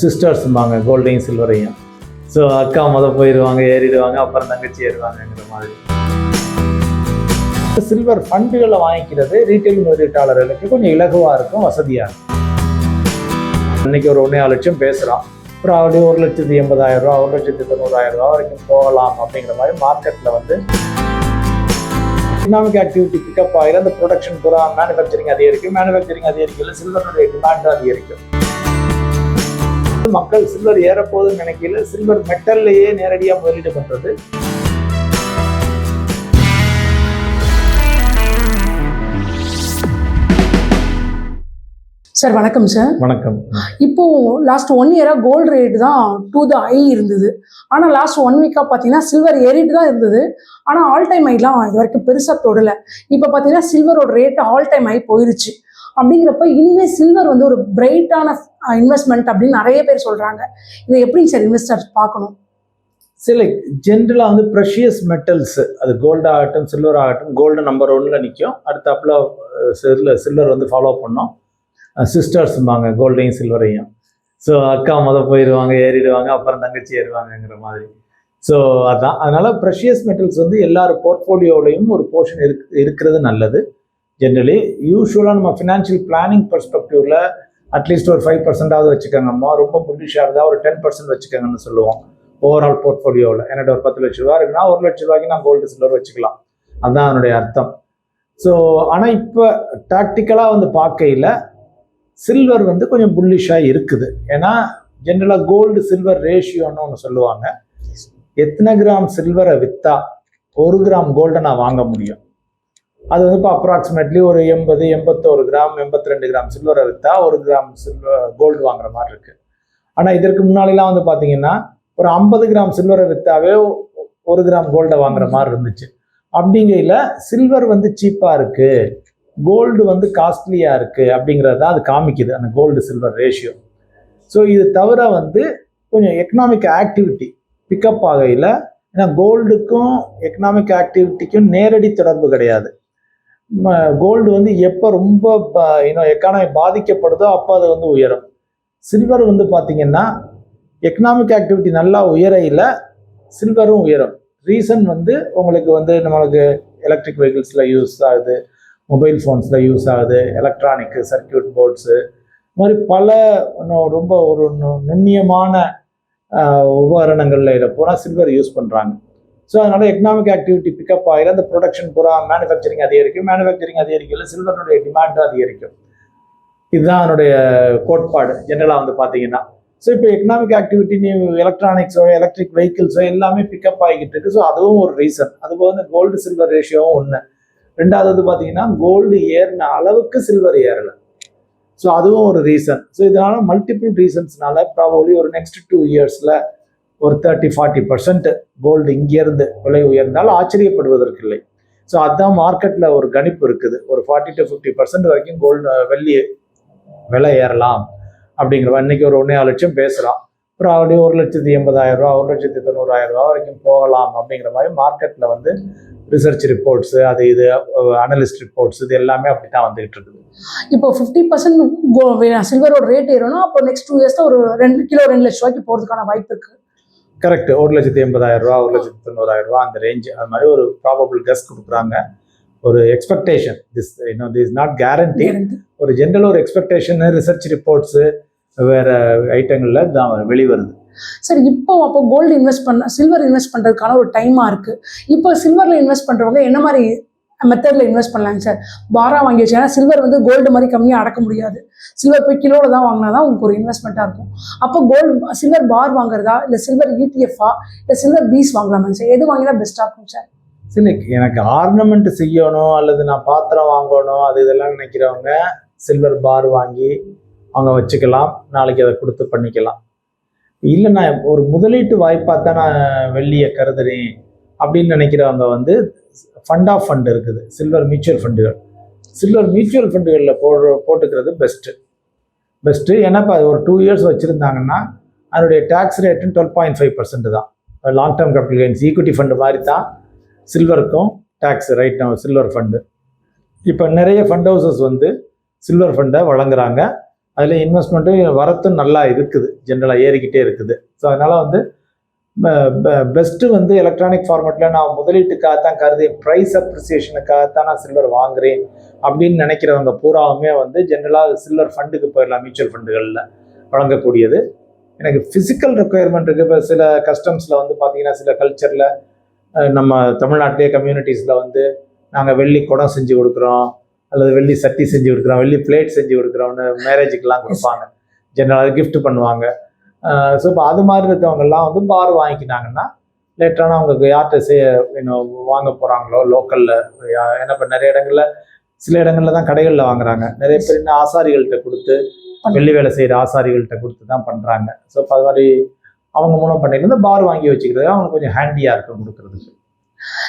சிஸ்டர்ஸ்ம்பாங்க கோல்டையும் சில்வரையும். So அக்கா முத போயிடுவாங்க ஏறிடுவாங்க அப்புறம் தங்கச்சி ஏறுவாங்கங்கிற மாதிரி. சில்வர் ஃபண்டுகளை வாங்கிக்கிறது ரீட்டைல் முதலீட்டாளர்களுக்கு கொஞ்சம் இலகுவாக இருக்கும் வசதியாக இருக்கும். இன்னைக்கு ஒரு ஒன்றே லட்சம் பேசுகிறோம் அப்புறம் அப்படியே ஒரு லட்சத்து எண்பதாயிரம் ரூபா ஒரு லட்சத்து தொண்ணூறாயிரம் ரூபா வரைக்கும் போகலாம் அப்படிங்கிற மாதிரி மார்க்கெட்டில் வந்து எக்கனாமிக் ஆக்டிவிட்டி பிக்கப் ஆகிற அந்த ப்ரொடக்ஷன் பூரா மேனுஃபேக்சரிங் அதிகரிக்கும். மேனுஃபேக்சரிங் அதிகரிக்கல சில்வருடைய டிமாண்டும் அதிகரிக்கும். மக்கள் சில்வர் ஏறப்போகுதுன்னு நினைக்கல. சில்வர் மெட்டல்லையே நேரடியாக முதலீடு பண்றது. சார் வணக்கம் சார். வணக்கம். இப்போ லாஸ்ட் ஒன் இயராக கோல்டு ரேட் தான் டூ த ஐ இருந்தது. ஆனால் லாஸ்ட் ஒன் வீக்காக பார்த்தீங்கன்னா சில்வர் ஏறிட்டு தான் இருந்தது. ஆனால் ஆல் டைம் ஐலாம் இது வரைக்கும் பெருசாக தொடலை. இப்போ பார்த்தீங்கன்னா சில்வரோட ரேட் ஆல் டைம் ஐ போயிருச்சு. அப்படிங்கிறப்ப இனிமேல் சில்வர் வந்து ஒரு பிரைட்டான இன்வெஸ்ட்மெண்ட் அப்படின்னு நிறைய பேர் சொல்கிறாங்க இதை எப்படிங்க சார் இன்வெஸ்டர்ஸ் பார்க்கணும்? சில ஜென்ரலாக வந்து ப்ரெஷியஸ் மெட்டல்ஸ் அது கோல்டு ஆகட்டும் சில்வர் ஆகட்டும் கோல்டு நம்பர் ஒன்ல நிற்கும் அடுத்தாப்புல சில்வர் சில்வர் வந்து ஃபாலோ பண்ணோம். சிஸ்டர்ஸ்ம்பாங்க கோல்டையும் சில்வரையும் ஸோ அக்கா முத போயிடுவாங்க ஏறிடுவாங்க அப்புறம் தங்கச்சி ஏறுவாங்கங்கிற மாதிரி. ஸோ அதான். அதனால் ப்ரெஷியஸ் மெட்டல்ஸ் வந்து எல்லார் போர்ட்ஃபோலியோலையும் ஒரு போர்ஷன் இருக்கு இருக்கிறது நல்லது. ஜென்ரலி யூஸ்வலாக நம்ம ஃபினான்ஷியல் பிளானிங் பெர்ஸ்பெக்டிவ்ல அட்லீஸ்ட் ஒரு ஃபைவ் பர்சன்டாவது வச்சுக்கோங்கம்மா. ரொம்ப புல்லிஷாக இருந்தால் ஒரு டென் பர்சன்ட் வச்சுக்கோங்கன்னு சொல்லுவோம். ஓவரால் போர்ட்ஃபோலியோவில் என்னோட ஒரு பத்து லட்ச ரூபா இருக்குன்னா ஒரு லட்ச ரூபாய்க்கு நான் கோல்டு சில்வர் வச்சுக்கலாம். அதுதான் அதனுடைய அர்த்தம். ஸோ ஆனால் இப்போ டாக்டிக்கலாக வந்து பார்க்கையில் சில்வர் வந்து கொஞ்சம் புல்லிஷாக இருக்குது. ஏன்னா ஜென்ரலாக கோல்டு சில்வர் ரேஷியோன்னு ஒன்று சொல்லுவாங்க. எத்தனை கிராம் சில்வரை விற்றா ஒரு கிராம் கோல்டை நான் வாங்க முடியும். அது வந்து இப்போ அப்ராக்சிமேட்லி ஒரு எண்பது எண்பத்தோரு கிராம் எண்பத்தி ரெண்டு கிராம் சில்வரை விற்றா ஒரு கிராம் சில்வர் கோல்டு வாங்குற மாதிரி இருக்கு. ஆனால் இதற்கு முன்னாடிலாம் வந்து பார்த்தீங்கன்னா ஒரு ஐம்பது கிராம் சில்வரை விற்றாவே ஒரு கிராம் கோல்டை வாங்குற மாதிரி இருந்துச்சு. அப்படிங்கையில் சில்வர் வந்து சீப்பாக இருக்குது கோல்டு வந்து காஸ்ட்லியாக இருக்குது அப்படிங்கிறது தான் அது காமிக்குது அந்த கோல்டு சில்வர் ரேஷியோ ஸோ இது தவிர வந்து கொஞ்சம் எக்கனாமிக் ஆக்டிவிட்டி பிக்கப் ஆகையில் ஏன்னா கோல்டுக்கும் எக்கனாமிக் ஆக்டிவிட்டிக்கும் நேரடி தொடர்பு கிடையாது. கோல்டு வந்து எப்போ ரொம்ப இன்னும் எக்கானமி பாதிக்கப்படுதோ அப்போ அது வந்து உயரும். சில்வர் வந்து பார்த்தீங்கன்னா எக்கனாமிக் ஆக்டிவிட்டி நல்லா உயரையில் சில்வரும் உயரும். ரீசன் வந்து உங்களுக்கு வந்து நம்மளுக்கு எலக்ட்ரிக் வெஹிக்கிள்ஸில் யூஸ் ஆகுது மொபைல் ஃபோன்ஸில் யூஸ் ஆகுது எலக்ட்ரானிக்கு சர்க்கியூட் போர்ட்ஸு இது மாதிரி பல இன்னும் ரொம்ப ஒரு நு- நுண்ணியமான உபகரணங்களில் இதை பூரா சில்வர் யூஸ் பண்ணுறாங்க ஸோ அதனால எக்கனாமிக் ஆக்டிவிட்டி பிக்கப் ஆகிற அந்த ப்ரொடக்ஷன் பூரா மேனுஃபேக்சரிங் அதிகரிக்கும். மேனுஃபேக்சரிங் அதிகரிக்கல சில்வருடைய டிமாண்டும் அதிகரிக்கும். இதுதான் அதனுடைய கோட்பாடு. ஜென்ரலாக வந்து பார்த்தீங்கன்னா. ஸோ இப்போ எக்கனாமிக் ஆக்டிவிட்டி நீ எலக்ட்ரானிக்ஸோ எலக்ட்ரிக் வெஹிக்கிள்ஸோ எல்லாமே பிக்கப் ஆகிக்கிட்டு இருக்கு. ஸோ அதுவும் ஒரு ரீசன் அதுபோக இந்த கோல்டு சில்வர் ரேஷியோவும் ஒன்று ரெண்டாவது வந்து பார்த்தீங்கன்னா கோல்டு ஏறின அளவுக்கு சில்வர் ஏறலை. ஸோ அதுவும் ஒரு ரீசன் ஸோ இதனால மல்டிபிள் ரீசன்ஸ்னால ப்ராபப்ளி ஒரு நெக்ஸ்ட் டூ இயர்ஸில் ஒரு தேர்ட்டி ஃபார்ட்டி பர்சன்ட் கோல்டு இங்கேருந்து விலை உயர்ந்தால் ஆச்சரியப்படுவதற்கு இல்லை ஸோ அதுதான் மார்க்கெட்டில் ஒரு கணிப்பு இருக்குது. ஒரு ஃபார்ட்டி டு ஃபிஃப்டி பர்சன்ட் வரைக்கும் கோல்டு வெள்ளி விலை ஏறலாம் அப்படிங்கிற இன்னைக்கு ஒரு ஒன்றே லட்சம் பேசுகிறோம் அப்புறம் அப்படியே ஒரு லட்சத்தி எண்பதாயிரம் ரூபா ஒரு லட்சத்தி தொண்ணூறாயிரம் ரூபா வரைக்கும் போகலாம் அப்படிங்கிற மாதிரி மார்க்கெட்டில் வந்து ரிசர்ச் ரிப்போர்ட்ஸு அது இது அனலிஸ்ட் ரிப்போர்ட்ஸ் இது எல்லாமே அப்படி தான் வந்துகிட்டு இருக்குது. இப்போ ஃபிஃப்டி பர்சன்ட் சில்வரோட ரேட் ஏறணும். அப்போ நெக்ஸ்ட் டூ இயர்ஸில் ஒரு ரெண்டு கிலோ ரெண்டு லட்ச ரூபாய்க்கு போகிறதுக்கான வாய்ப்பு இருக்குது கரெக்ட் ஒரு லட்சத்தி எண்பதாயிரம் ரூபா ஒரு லட்சத்தி தொண்ணூறாயிரம் ரூபா அந்த ரேஞ்ச் அது மாதிரி ஒரு ப்ராபபிள் கெஸ் கொடுக்குறாங்க. ஒரு எக்ஸ்பெக்டேஷன் திஸ் இன்னும் திஸ் நாட் கேரண்டி ஒரு ஜென்ரல் ஒரு எக்ஸ்பெக்டேஷன் ரிசர்ச் ரிப்போர்ட்ஸு வேற ஐட்டங்கள்ல தான் வெளிவருது சார் இப்போ அப்போ கோல்டு இன்வெஸ்ட் பண்ண சில்வர் இன்வெஸ்ட் பண்ணுறதுக்கான ஒரு டைமாக இருக்குது இப்போ சில்வரில் இன்வெஸ்ட் பண்ணுறவங்க என்ன மாதிரி மெத்தடில் இன்வெஸ்ட் பண்ணலாங்க சார் பாரா வாங்கி வச்சு ஏன்னா சில்வர் வந்து கோல்டு மாதிரி கம்மியாக அடக்க முடியாது. சில்வர் போய் கிலோவில் தான் வாங்கினா தான் உங்களுக்கு ஒரு இன்வெஸ்ட்மெண்ட்டாக இருக்கும். அப்போ கோல்டு சில்வர் பார் வாங்குறதா இல்லை சில்வர் இடிஎஃப்ஆ இல்லை சில்வர் பீஸ் வாங்கலாமாங்க சார் எது வாங்கினா பெஸ்ட்டாக இருக்கும் சார் சரி எனக்கு ஆர்னமெண்ட் செய்யணும் அல்லது நான் பாத்திரம் வாங்கணும் அது இதெல்லாம் நினைக்கிறவங்க சில்வர் பார் வாங்கி அவங்க வச்சுக்கலாம். நாளைக்கு அதை கொடுத்து பண்ணிக்கலாம். இல்லை நான் ஒரு முதலீட்டு வாய்ப்பாக தான் நான் வெள்ளியை கருதுறேன். அப்படின்னு நினைக்கிறவங்க வந்து ஃபண்ட் ஆஃப் ஃபண்ட் இருக்குது. சில்வர் மியூச்சுவல் ஃபண்டுகள் சில்வர் மியூச்சுவல் ஃபண்டுகளில் போடுற போட்டுக்கிறது பெஸ்ட்டு பெஸ்ட்டு ஏன்னா இப்போ அது ஒரு டூ இயர்ஸ் வச்சுருந்தாங்கன்னா அதனுடைய tax rate twelve point five percent தான். Long term capital gains equity fund மாதிரி தான் சில்வருக்கும் டேக்ஸ் ரைட் சில்வர் ஃபண்டு இப்போ நிறைய ஃபண்ட் ஹவுசஸ் வந்து சில்வர் ஃபண்டை வழங்குறாங்க. அதில் இன்வெஸ்ட்மெண்ட்டும் வரத்தும் நல்லா இருக்குது. ஜென்ரலாக ஏறிக்கிட்டே இருக்குது. ஸோ அதனால் வந்து பெஸ்ட்டு வந்து எலக்ட்ரானிக் ஃபார்மேட்டில் நான் முதலீட்டுக்காக தான் கருதி ப்ரைஸ் அப்ரிசியேஷனுக்காக தான் நான் சில்வர் வாங்குறேன் அப்படின்னு நினைக்கிறவங்க பூராவுமே வந்து ஜென்ரலாக சில்வர் ஃபண்டுக்கு போயிடலாம் மியூச்சுவல் ஃபண்டுகளில் வழங்கக்கூடியது. எனக்கு ஃபிசிக்கல் ரெக்குயர்மெண்ட் இருக்குது இப்போ சில கஸ்டம்ஸில் வந்து பார்த்தீங்கன்னா சில கல்ச்சரில் நம்ம தமிழ்நாட்டிலே கம்யூனிட்டிஸில் வந்து நாங்கள் வெள்ளி குடம் செஞ்சு கொடுக்குறோம் அல்லது வெள்ளி சட்டி செஞ்சு கொடுக்குறோம் வெள்ளி பிளேட் செஞ்சு கொடுக்குறோம்னு மேரேஜுக்கெல்லாம் கொடுப்பாங்க. ஜென்ரலாக gift பண்ணுவாங்க. ஸோ இப்போ அது மாதிரி இருக்கவங்கெல்லாம் வந்து பார் வாங்கிக்கிட்டாங்கன்னா லேட்டரான அவங்க யார்கிட்ட சே வாங்க போகிறாங்களோ லோக்கலில் ஏன்னா இப்போ நிறைய இடங்களில் சில இடங்களில் தான் கடைகளில் வாங்குறாங்க. நிறைய பேர் இன்னும் ஆசாரிகள்கிட்ட கொடுத்து வெள்ளி வேலை செய்கிற ஆசாரிகள்கிட்ட கொடுத்து தான் பண்ணுறாங்க ஸோ இப்போ அது மாதிரி அவங்க மூலம் பண்ணிட்டு பார் வாங்கி வச்சுக்கிறது அவங்களுக்கு கொஞ்சம் ஹேண்டியாக இருக்கும் கொடுக்குறதுக்கு.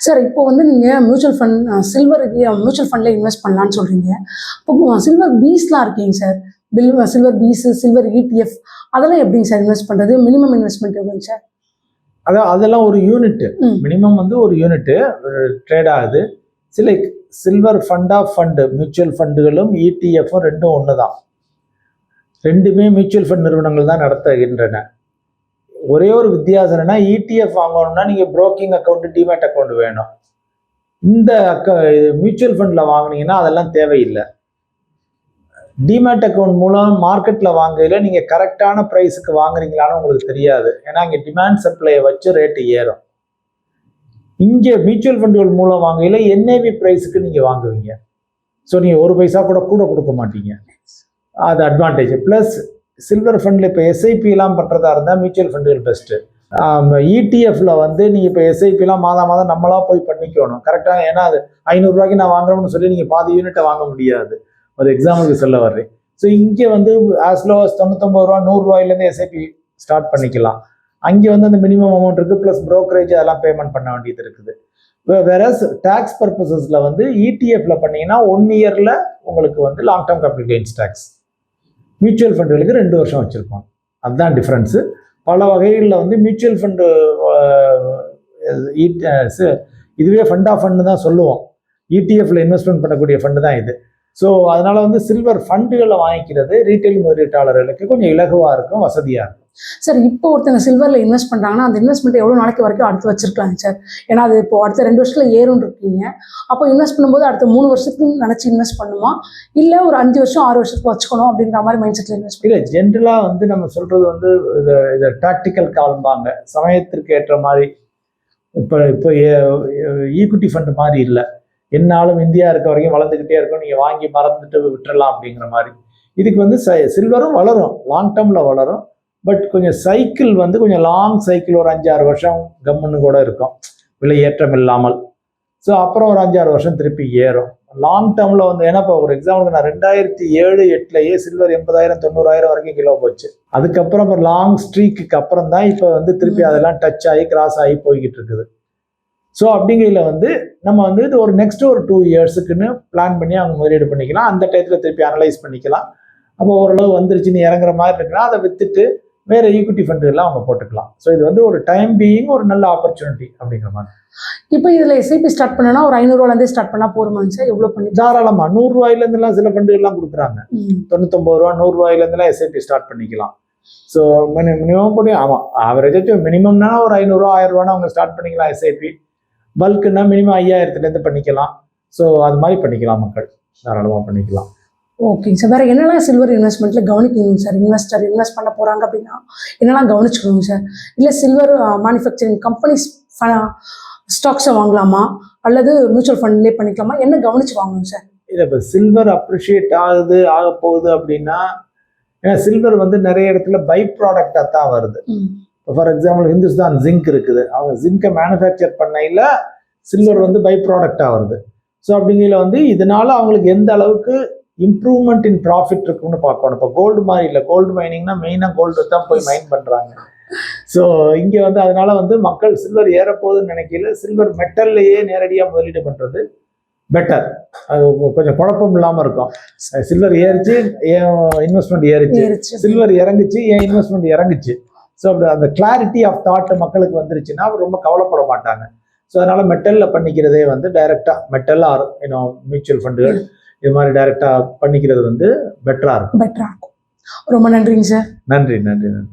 சார் இப்போ வந்து நீங்கள் மியூச்சுவல் ஃபண்ட் சில்வருக்கு மியூச்சுவல் ஃபண்டில் இன்வெஸ்ட் பண்ணலான்னு சொல்கிறீங்க இப்போ சில்வர் பீஸ்லாம் இருக்கீங்க சார் பில் சில்வர் பீஸு சில்வர் இடிஎஃப் அதெல்லாம் எப்படிங்க சார் இன்வெஸ்ட் பண்ணுறது மினிமம் இன்வெஸ்ட்மெண்ட் எவ்வளோங்க சார் அதான் அதெல்லாம் ஒரு யூனிட்டு. மினிமம் வந்து ஒரு யூனிட்டு ட்ரேட் ஆகுது. சில silver fund of fund mutual ஃபண்டுகளும் இடிஎஃப்பும் ரெண்டும் ஒன்று தான் ரெண்டுமே மியூச்சுவல் ஃபண்ட் நிறுவனங்கள் தான் நடத்துகின்றன. ஒரே ஒரு வித்தியாசம் என்னன்னா இடிஎஃப் வாங்கணும்னா நீங்கள் broking அக்கௌண்ட் டிமேட் அக்கௌண்ட் வேணும். இந்த அக்க மியூச்சுவல் ஃபண்டில் வாங்குனீங்கன்னா அதெல்லாம் தேவையில்லை. டிமேட் அக்கௌண்ட் மூலம் மார்க்கெட்டில் வாங்கையில் நீங்கள் கரெக்டான ப்ரைஸுக்கு வாங்குறீங்களான்னு உங்களுக்கு தெரியாது. ஏன்னா இங்கே டிமாண்ட் சப்ளையை வச்சு ரேட்டு ஏறும். இங்கே மியூச்சுவல் ஃபண்டுகள் மூலம் வாங்கையில் என்ஏவி ப்ரைஸுக்கு நீங்கள் வாங்குவீங்க. ஸோ நீங்கள் ஒரு பைசா கூட கூட கொடுக்க மாட்டீங்க. அது அட்வான்டேஜ் ப்ளஸ் சில்வர் ஃபண்டில் இப்போ எஸ்ஐபிலாம் பண்ணுறதா இருந்தால் மியூச்சுவல் ஃபண்டுகள் பெஸ்ட்டு இடிஎஃப்ல வந்து நீங்கள் இப்போ எஸ்ஐபிலாம் மாதம் மாதம் நம்மளா போய் பண்ணிக்கணும். கரெக்டாக ஏன்னா அது ஐநூறுரூவாய்க்கு நான் வாங்குறோம்னு சொல்லி நீங்கள் பாதி யூனிட்டை வாங்க முடியாது. ஒரு எக்ஸாம்பிளுக்கு சொல்ல வர்றேன். ஸோ இங்கே வந்து ஆஸ் லோ அஸ் தொண்ணூத்தொம்பது ரூபா நூறுரூவாயிலேருந்து எஸ்ஐபி ஸ்டார்ட் பண்ணிக்கலாம். அங்கே வந்து அந்த மினிமம் அமௌண்ட் இருக்குது ப்ளஸ் ப்ரோக்கரேஜ் அதெல்லாம் பேமெண்ட் பண்ண வேண்டியது இருக்குது. வேற டேக்ஸ் பர்பசஸில் வந்து இடிஎஃப்ல பண்ணீங்கன்னா ஒன் இயரில் உங்களுக்கு வந்து long term capital gains tax mutual ஃபண்டுகளுக்கு ரெண்டு வருஷம் வச்சுருக்கோம். அதுதான் டிஃப்ரென்ஸு பல வகைகளில் வந்து மியூச்சுவல் ஃபண்டு இதுவே ஃபண்ட் ஆஃப் ஃபண்டு தான் சொல்லுவோம். இடிஎஃப்ல இன்வெஸ்ட்மெண்ட் பண்ணக்கூடிய ஃபண்டு தான் இது. ஸோ அதனால வந்து சில்வர் ஃபண்டுகளை வாங்கிக்கிறது ரீட்டைல் முதலீட்டாளர்களுக்கு கொஞ்சம் இலகுவாக இருக்கும் வசதியாக இருக்கும். சார் இப்போ ஒருத்தங்க சில்வரில் இன்வெஸ்ட் பண்ணுறாங்கன்னா அந்த இன்வெஸ்ட்மெண்ட் எவ்வளோ நாளைக்கு வரைக்கும் அடுத்து வச்சிருக்கலாங்க சார் ஏன்னா அது இப்போ அடுத்த ரெண்டு வருஷத்தில் ஏறும்னு இருக்கீங்க. அப்போ இன்வெஸ்ட் பண்ணும்போது அடுத்த மூணு வருஷத்துக்கு நினச்சி இன்வெஸ்ட் பண்ணுமா? இல்லை ஒரு அஞ்சு வருஷம் ஆறு வருஷத்துக்கு வச்சுக்கணும் அப்படின்ற மாதிரி மைண்ட் செட்டில் இன்வெஸ்ட் இல்லை ஜென்ரலாக வந்து நம்ம சொல்கிறது வந்து இதை இதை டாக்டிக்கல் கால்பாங்க சமயத்திற்கு ஏற்ற மாதிரி இப்போ இப்போ ஈக்விட்டி ஃபண்டு மாதிரி இல்லை. என்னாலும் இந்தியா இருக்க வரைக்கும் வளர்ந்துக்கிட்டே இருக்கும். நீங்கள் வாங்கி மறந்துட்டு விட்டுறலாம் அப்படிங்கிற மாதிரி. இதுக்கு வந்து சில்வரும் வளரும். லாங் டேர்மில் வளரும். பட் கொஞ்சம் சைக்கிள் வந்து கொஞ்சம் லாங் சைக்கிள் ஒரு அஞ்சாறு வருஷம் கம்முன்னு கூட இருக்கும். விலை ஏற்றம் இல்லாமல். ஸோ அப்புறம் ஒரு அஞ்சாறு வருஷம் திருப்பி ஏறும். லாங் டேர்மில் வந்து ஏன்னா இப்போ ஒரு எக்ஸாம்பிளுக்கு நான் ரெண்டாயிரத்தி ஏழு எட்டுலயே சில்வர் எண்பதாயிரம் தொண்ணூறாயிரம் வரைக்கும் கிலோ போச்சு. அதுக்கப்புறம் இப்போ லாங் ஸ்ட்ரீக்கு அப்புறம் தான் இப்போ வந்து திருப்பி. அதெல்லாம் டச் ஆகி கிராஸ் ஆகி போய்கிட்டு இருக்குது. ஸோ அப்படிங்கையில் வந்து நம்ம வந்து இது ஒரு நெக்ஸ்ட் ஒரு டூ இயர்ஸுக்குன்னு பிளான் பண்ணி அவங்க முதலீடு பண்ணிக்கலாம். அந்த டயத்தில் திருப்பி அனலைஸ் பண்ணிக்கலாம். அப்போ ஓரளவு வந்துருச்சுன்னு இறங்குற மாதிரி இருக்குன்னா அதை வித்துட்டு வேற ஈக்விட்டி ஃபண்டுகள்லாம் அவங்க போட்டுக்கலாம். ஸோ இது வந்து ஒரு டைம் பீயிங் ஒரு நல்ல ஆப்பர்ச்சுனிட்டி அப்படிங்கிற மாதிரி. இப்போ இதில் எஸ்ஐபி ஸ்டார்ட் பண்ணனா ஒரு ஐநூறுவாலேருந்தே ஸ்டார்ட் பண்ணால் போருமாங்க சார்? எவ்வளோ பண்ணி தாராளமாக நூறுரூவாயிலேருந்துலாம் சில ஃபண்டுகள்லாம் கொடுக்குறாங்க. தொண்ணூத்தொம்பது ரூபா நூறுரூவாயிலேருந்துலாம் எஸ்ஐபி ஸ்டார்ட் பண்ணிக்கலாம். ஸோ மினி மினிமம் படி ஆமாம் ஆவரேஜாச்சும் மினிமம்னா ஒரு ஐநூறுரூவா ஆயிரம் ரூபானா அவங்க ஸ்டார்ட் பண்ணிக்கலாம் எஸ்ஐபி பல்க்குன்னா மினிமம் ஐயாயிரத்துலேருந்து பண்ணிக்கலாம். ஸோ அது மாதிரி பண்ணிக்கலாம் மக்கள். தாராளமாக பண்ணிக்கலாம். ஓகேங்க சார் வேறு என்னெல்லாம் சில்வர் இன்வெஸ்ட்மெண்ட்டில் கவனிக்கணும் சார் இன்வெஸ்டர் இன்வெஸ்ட் பண்ண போகிறாங்க அப்படின்னா என்னெல்லாம் கவனிச்சுக்கணும் சார் இல்லை சில்வர் மேனுஃபேக்சரிங் கம்பெனிஸ் ஸ்டாக்ஸை வாங்கலாமா? அல்லது மியூச்சுவல் ஃபண்ட்லேயே பண்ணிக்கலாமா? என்ன கவனிச்சு வாங்கணும் சார் இல்லை இப்போ சில்வர் அப்ரிஷியேட் ஆகுது ஆக போகுது அப்படின்னா ஏன்னா சில்வர் வந்து நிறைய இடத்துல பை ப்ராடக்டாக தான் வருது. இப்போ ஃபார் எக்ஸாம்பிள் ஹிந்துஸ்தான் ஜிங்க் இருக்குது. அவங்க ஜிங்கை மேனுஃபேக்சர் பண்ணையில் சில்வர் வந்து பை ப்ராடக்டாக வருது. ஸோ அப்படிங்கையில் வந்து இதனால அவங்களுக்கு எந்த அளவுக்கு இம்ப்ரூவ்மெண்ட் இன் ப்ராஃபிட் இருக்குன்னு பார்க்கணும். இப்போ கோல்டு மாதிரி இல்லை. கோல்டு மைனிங்னா மெயினாக கோல்டு தான் போய் மைன் பண்ணுறாங்க ஸோ இங்கே வந்து அதனால வந்து மக்கள் சில்வர் ஏறப்போகுதுன்னு நினைக்கல. சில்வர் மெட்டல்லையே நேரடியாக முதலீடு பண்ணுறது பெட்டர் அது கொஞ்சம் குழப்பம் இல்லாமல் இருக்கும். சில்வர் ஏறிச்சு ஏன் இன்வெஸ்ட்மெண்ட் ஏறிச்சு? ஏறிச்சு. சில்வர் இறங்குச்சு என் இன்வெஸ்ட்மெண்ட் இறங்குச்சு? ஸோ அப்படி அந்த கிளாரிட்டி ஆஃப் தாட் மக்களுக்கு வந்துருச்சுன்னா அவர் ரொம்ப கவலைப்பட மாட்டாங்க. ஸோ அதனால மெட்டல்ல பண்ணிக்கிறதே வந்து டைரக்டா மெட்டல் ஆர் இன்னும் மியூச்சுவல் ஃபண்டுகள் இது மாதிரி டைரக்டா பண்ணிக்கிறது வந்து பெட்டரா இருக்கும். பெட்டராக இருக்கும். ரொம்ப நன்றிங்க சார் நன்றி நன்றி நன்றி.